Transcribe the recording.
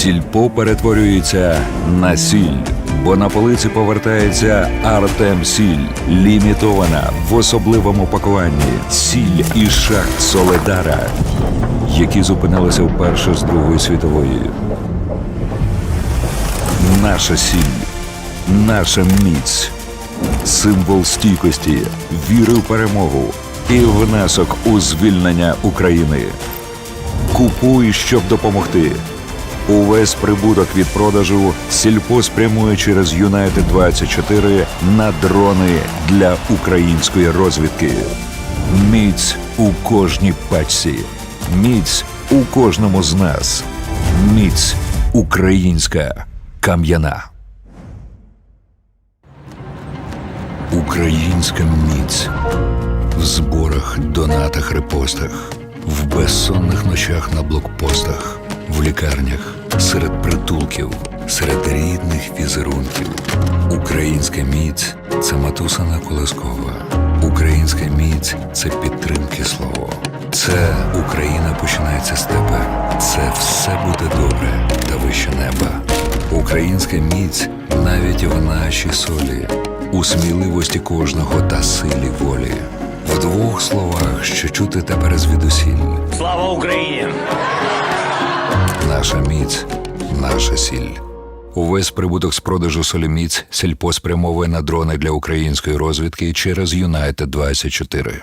Сільпо перетворюється на сіль, бо на полиці повертається Артем Сіль, лімітована в особливому пакуванні сіль із шахт Соледара, які зупинилися вперше з Другої світової. Наша сіль, наша міць, символ стійкості, віри в перемогу і внесок у звільнення України. Купуй, щоб допомогти. Увесь прибуток від продажу сільпо спрямує через Юнайтед 24 на дрони для української розвідки. Міць у кожній пачці. Міць у кожному з нас. Міць українська кам'яна. Українська міць в зборах, донатах, репостах, в безсонних ночах на блокпостах, лікарнях, серед притулків, серед рідних візерунків. Українська міць це матусина колискова. Українська міць це підтримки слово. Це Україна починається з тебе. Це все буде добре та вище неба. Українська міць навіть в нашій солі, у сміливості кожного та силі волі. В двох словах, що чути тепер звідусіль. Слава Україні! Наша міць, наша сіль. Увесь прибуток з продажу соліміць сільпо спрямовує на дрони для української розвідки через United 24